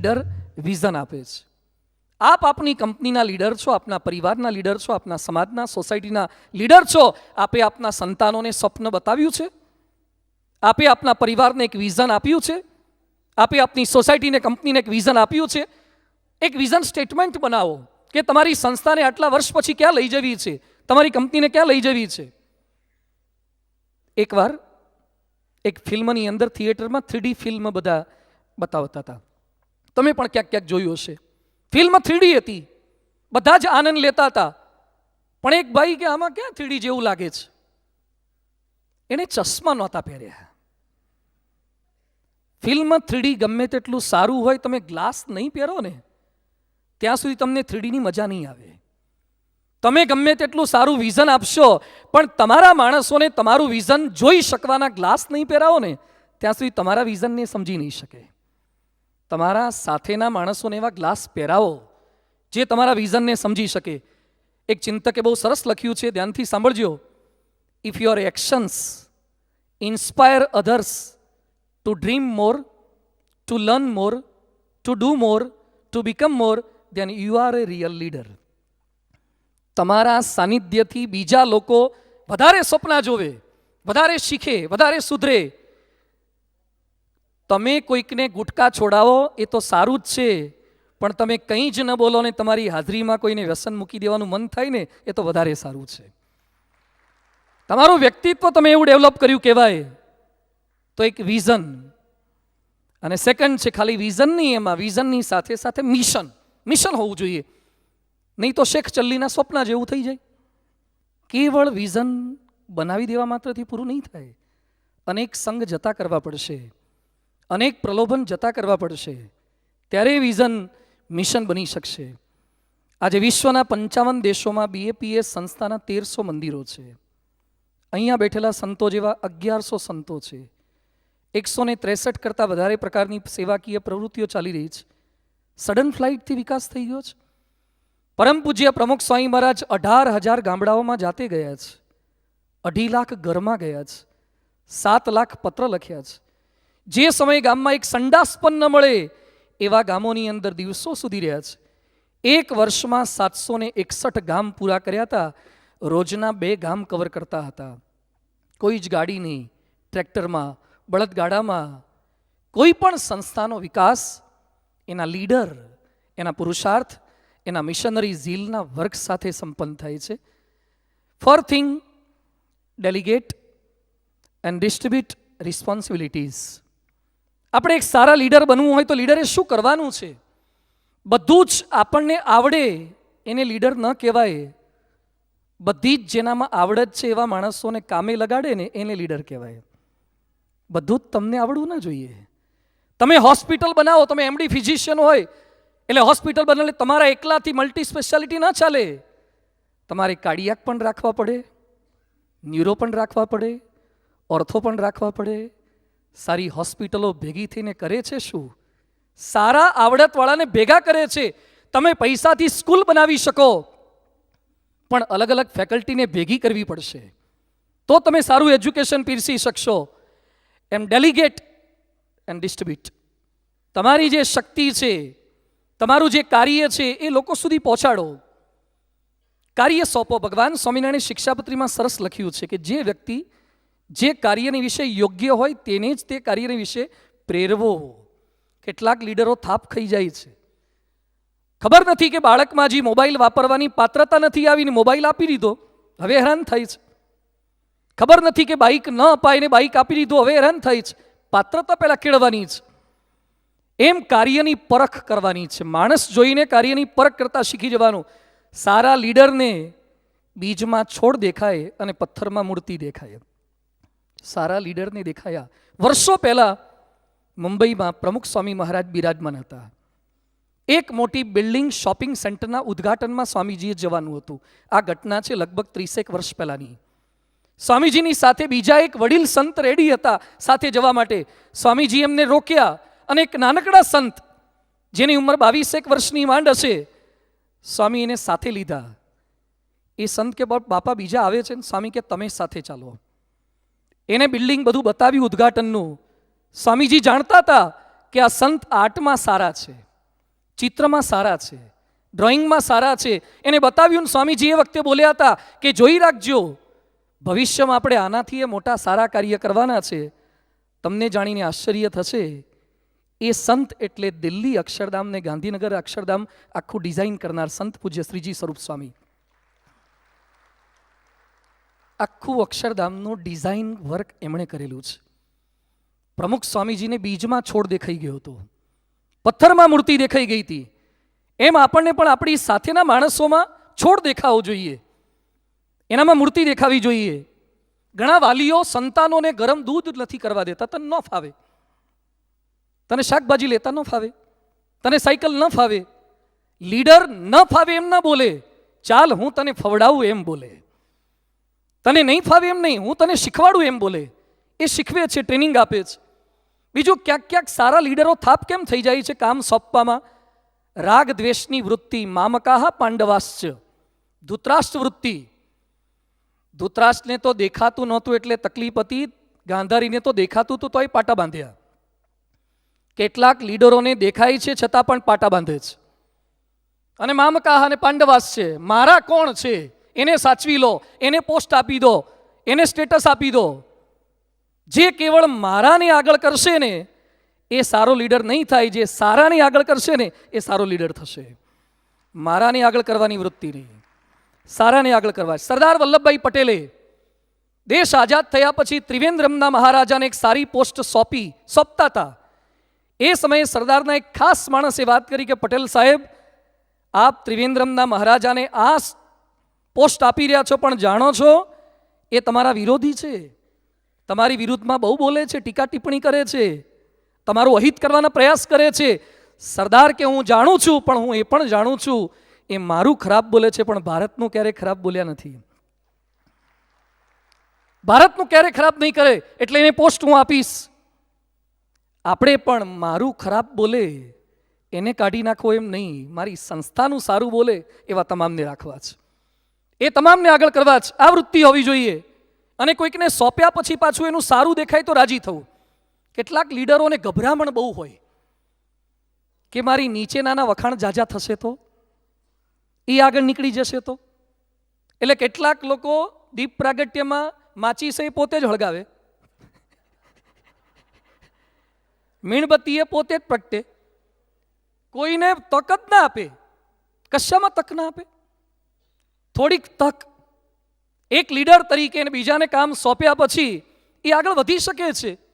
Leader vision આપે છે. આપ આપની કંપનીના લીડર છો, આપના પરિવારના લીડર છો, આપના સમાજના, સોસાયટીના લીડર છો. આપે આપના સંતાનોને સ્વપ્ન બતાવ્યું છે. આપે આપના પરિવારને એક વિઝન આપ્યું છે. આપે આપની સોસાયટીને, કંપનીને એક વિઝન આપ્યું છે. એક વિઝન સ્ટેટમેન્ટ બનાવો કે તમારી સંસ્થાને આટલા વર્ષ પછી ક્યાં લઈ જવી છે? તમારી કંપનીને ક્યાં લઈ જવી છે? એકવાર એક ફિલ્મની અંદર થિયેટરમાં થ્રીડી ફિલ્મ બધા બતાવતા હતા. તમે પણ ક્યાંક ક્યાંક જોયું હશે. ફિલ્મ થ્રીડી હતી. બધા જ આનંદ લેતા હતા. પણ એક ભાઈ કે, આમાં ક્યાં થ્રીડી જેવું લાગે છે? એણે ચશ્મા નહોતા પહેર્યા. ફિલ્મ થ્રીડી ગમે તેટલું સારું હોય, તમે ગ્લાસ નહીં પહેરો ને, ત્યાં સુધી તમને થ્રીડીની મજા નહીં આવે. તમે ગમે તેટલું સારું વિઝન આપશો, પણ તમારા માણસોને તમારું વિઝન જોઈ શકવાના ગ્લાસ નહીં પહેરાવો ને, ત્યાં સુધી તમારા વિઝનને સમજી નહીં શકે. તમારા સાથેના માણસોને એવા ગ્લાસ પહેરાવો, જે તમારા વિઝનને સમજી શકે. એક ચિંતકે બહુ સરસ લખ્યું છે, ધ્યાનથી સાંભળજો. If your actions inspire others to dream more to learn more to do more to become more then you are a real leader તમારા સાનિધ્યથી બીજા લોકો વધારે સપના જોવે, વધારે શીખે, વધારે સુધરે તમે કોઈકને ગુટકા છોડાવો, એ તો સારું જ છે. પણ તમે કંઈ જ ન બોલો ને તમારી હાજરીમાં કોઈને વ્યસન મૂકી દેવાનું મન થાય ને, એ તો વધારે સારું છે. તમારું વ્યક્તિત્વ તમે એવું ડેવલપ કર્યું કહેવાય. તો એક વિઝન. અને સેકન્ડ છે ખાલી વિઝન નહીં એમાં, વિઝનની સાથે સાથે મિશન મિશન હોવું જોઈએ. નહીં તો શેખ ચલ્લીના સ્વપ્ન જેવું થઈ જાય. કેવળ વિઝન બનાવી દેવા માત્રથી પૂરું નહીં થાય. અનેક સંઘ જતા કરવા પડશે. અનેક પ્રલોભન જતા કરવા પડશે. ત્યારે વિઝન મિશન બની શકશે. આજે વિશ્વના પંચાવન દેશોમાં બીએપીએસ સંસ્થાના તેરસો મંદિરો છે. અહીંયા બેઠેલા સંતો જેવા અગિયારસો સંતો છે. એકસો ને ત્રેસઠ કરતાં વધારે પ્રકારની સેવાકીય પ્રવૃત્તિઓ ચાલી રહી છે. સડન ફ્લાઇટથી વિકાસ થઈ ગયો છે. પરમ પૂજ્ય પ્રમુખ સ્વામી મહારાજ અઢાર હજાર ગામડાઓમાં જાતે ગયા છે. અઢી લાખ ઘરમાં ગયા છે. સાત લાખ પત્ર લખ્યા છે. જે સમયે ગામમાં એક સંડાસ ન મળે, એવા ગામોની અંદર દિવસો સુધી રહ્યા છે. એક વર્ષમાં સાતસો ને એકસઠ ગામ પૂરા કર્યા હતા. રોજના બે ગામ કવર કરતા હતા. કોઈ જ ગાડી નહીં, ટ્રેક્ટરમાં, બળદગાડામાં. કોઈ પણ સંસ્થાનો વિકાસ, એના લીડર, એના પુરુષાર્થ, એના મિશનરી ઝીલના વર્ક સાથે સંપન્ન થાય છે. Four thing, delegate and distribute responsibilities. આપણે એક સારા લીડર બનવું હોય તો લીડરે શું કરવાનું છે? બધું જ આપણને આવડે, એને લીડર ન કહેવાય. બધી જ જેનામાં આવડત છે એવા માણસોને કામે લગાડે ને એને લીડર કહેવાય. બધું જ તમને આવડવું ના જોઈએ. તમે હોસ્પિટલ બનાવો, તમે એમડી ફિઝિશિયન હોય, એટલે હોસ્પિટલ બનાવે તમારા એકલાથી મલ્ટી સ્પેશિયાલિટી ના ચાલે. તમારે કાર્ડિયાક પણ રાખવા પડે, ન્યુરો પણ રાખવા પડે, ઓર્થો પણ રાખવા પડે સારી હોસ્પિટલો ભેગી થઈને કરે છે શું? સારા આવડતવાળાને ભેગા કરે છે. તમે પૈસાથી સ્કૂલ બનાવી શકો. પણ અલગ અલગ ફેકલ્ટીને ભેગી કરવી પડશે. તો તમે સારું એજ્યુકેશન પીરસી શકશો. એમ ડેલિગેટ એન્ડ ડિસ્ટ્રીબ્યુટ. તમારી જે શક્તિ છે, તમારું જે કાર્ય છે, એ લોકો સુધી પહોંચાડો. કાર્ય સોંપો. ભગવાન સ્વામિનારાયણ શિક્ષાપત્રીમાં સરસ લખ્યું છે કે જે વ્યક્તિ જે કાર્યની વિશે યોગ્ય હોય તેને જ તે કાર્યની વિશે પ્રેરવો કેટલાક લીડરો થાપ ખાઈ જાય છે. ખબર નથી કે બાળકમાં જે મોબાઈલ વાપરવાની પાત્રતા નથી આવીને મોબાઈલ આપી દીધો, હવે હેરાન થાય છે. ખબર નથી કે બાઇક ન અપાય ને બાઇક આપી દીધું, હવે હેરાન થાય છે. પાત્રતા પહેલાં કેળવાની છે. એમ કાર્યની પરખ કરવાની છે. માણસ જોઈને કાર્યની પરખ કરતાં શીખી જવાનું. સારા લીડરને બીજમાં છોડ દેખાય અને પથ્થરમાં મૂર્તિ દેખાય સારા લીડરને દેખાયા. વર્ષો પહેલાં મુંબઈમાં પ્રમુખ સ્વામી મહારાજ બિરાજમાન હતા. એક મોટી બિલ્ડિંગ શોપિંગ સેન્ટરના ઉદ્ઘાટનમાં સ્વામીજીએ જવાનું હતું. આ ઘટના છે લગભગ ત્રીસેક વર્ષ પહેલાંની. સ્વામીજીની સાથે બીજા એક વડીલ સંત રેડી હતા સાથે જવા માટે. સ્વામીજી એમને રોક્યા અને એક નાનકડા સંત, જેની ઉંમર બાવીસેક વર્ષની માંડ હશે, સ્વામી એને સાથે લીધા. એ સંત કે બાપા બીજા આવે છે ને, સ્વામી કે તમે સાથે ચાલો. એને બિલ્ડિંગ બધું બતાવ્યું ઉદ્ઘાટનનું. સ્વામીજી જાણતા હતા કે આ સંત આર્ટમાં સારા છે, ચિત્રમાં સારા છે, ડ્રોઈંગમાં સારા છે. એને બતાવ્યું સ્વામીજી એ વખતે બોલ્યા હતા કે જોઈ રાખજો, ભવિષ્યમાં આપણે આનાથી એ મોટા સારા કાર્ય કરવાના છે. તમને જાણીને આશ્ચર્ય થશે, એ સંત એટલે દિલ્હી અક્ષરધામ ને ગાંધીનગર અક્ષરધામ આખું ડિઝાઇન કરનાર સંત પૂજ્ય શ્રીજી સ્વરૂપ સ્વામી. આખું અક્ષરધામનું ડિઝાઇન વર્ક એમણે કરેલું છે. પ્રમુખ સ્વામીજીને બીજમાં છોડ દેખાઈ ગયો હતો. પથ્થરમાં મૂર્તિ દેખાઈ ગઈ હતી. એમ આપણને પણ આપણી સાથેના માણસોમાં છોડ દેખાવો જોઈએ. એનામાં મૂર્તિ દેખાવી જોઈએ. ઘણા વાલીઓ સંતાનોને ગરમ દૂધ નથી કરવા દેતા. તને ન ફાવે. તને શાકભાજી લેતા ન ફાવે. તને સાયકલ ન ફાવે. લીડર ન ફાવે એમ ના બોલે. ચાલ હું તને ફવડાવું એમ બોલે. તને નહીં ફાવે એમ નહીં, હું તને શીખવાડું એમ બોલે. એ શીખવે છે, ટ્રેનિંગ આપે છે. બીજું ક્યાંક ક્યાંક સારા લીડરો થાપ કેમ થઈ જાય છે કામ સોંપવામાં? રાગ દ્વેષની વૃત્તિ મામકાહ પાંડવાશ્ચ. ધૂતરાષ્ટ્ર વૃત્તિ ધૂતરાષ્ટ્રને તો દેખાતું નહોતું એટલે તકલીફ હતી, ગાંધારીને તો દેખાતું હતું તોય પાટા બાંધ્યા. કેટલાક લીડરોને દેખાય છે છતાં પણ પાટા બાંધે છે. અને મામકાહ અને પાંડવાસ છે. મારા કોણ છે? એને સાચવી લો, એને પોસ્ટ આપી દો, એને સ્ટેટસ આપી દો. જે કેવળ મારાને આગળ કરશે ને, એ સારો લીડર નહીં થાય. જે સારાને આગળ કરશે ને, એ સારો લીડર થશે. મારાને આગળ કરવાની વૃત્તિ નહીં. સારાને આગળ કરવા. સરદાર વલ્લભભાઈ પટેલે દેશ આઝાદ થયા પછી ત્રિવેન્દ્રમના મહારાજાને એક સારી પોસ્ટ સોંપી, સોંપતા હતા. એ સમયે સરદારના એક ખાસ માણસે વાત કરી કે પટેલ સાહેબ, આપ ત્રિવેન્દ્રમના મહારાજાને આ પોસ્ટ આપી રહ્યા છો પણ જાણો છો, એ તમારા વિરોધી છે. તમારી વિરુદ્ધમાં બહુ બોલે છે, ટીકા ટિપ્પણી કરે છે. તમારું અહિત કરવાના પ્રયાસ કરે છે. સરદાર કે હું જાણું છું, પણ હું એ પણ જાણું છું, એ મારું ખરાબ બોલે છે, પણ ભારતનું ક્યારેય ખરાબ બોલ્યા નથી. ભારતનું ક્યારેય ખરાબ નહીં કરે, એટલે એને પોસ્ટ હું આપીશ. આપણે પણ મારું ખરાબ બોલે, એને કાઢી નાખો એમ નહીં. મારી સંસ્થાનું સારું બોલે, એવા તમામને રાખવા છે. એ તમામને આગળ કરવા જ આ વૃત્તિ હોવી જોઈએ. અને કોઈકને સોંપ્યા પછી પાછું એનું સારું દેખાય તો રાજી થવું. કેટલાક લીડરોને ગભરામણ બહુ હોય. કે મારી નીચેનાના વખાણ જાજા થશે તો? એ આગળ નીકળી જશે તો? એટલે કેટલાક લોકો દીપ પ્રાગટ્યમાં માચીસ પોતે જ હળગાવે. મીણબત્તીએ પોતે જ પ્રગટે. કોઈને તક જ ના આપે. કશામાં તક ના આપે? થોડીક તક એક લીડર તરીકે બીજાને કામ સોંપ્યા પછી એ આગળ વધી શકે છે.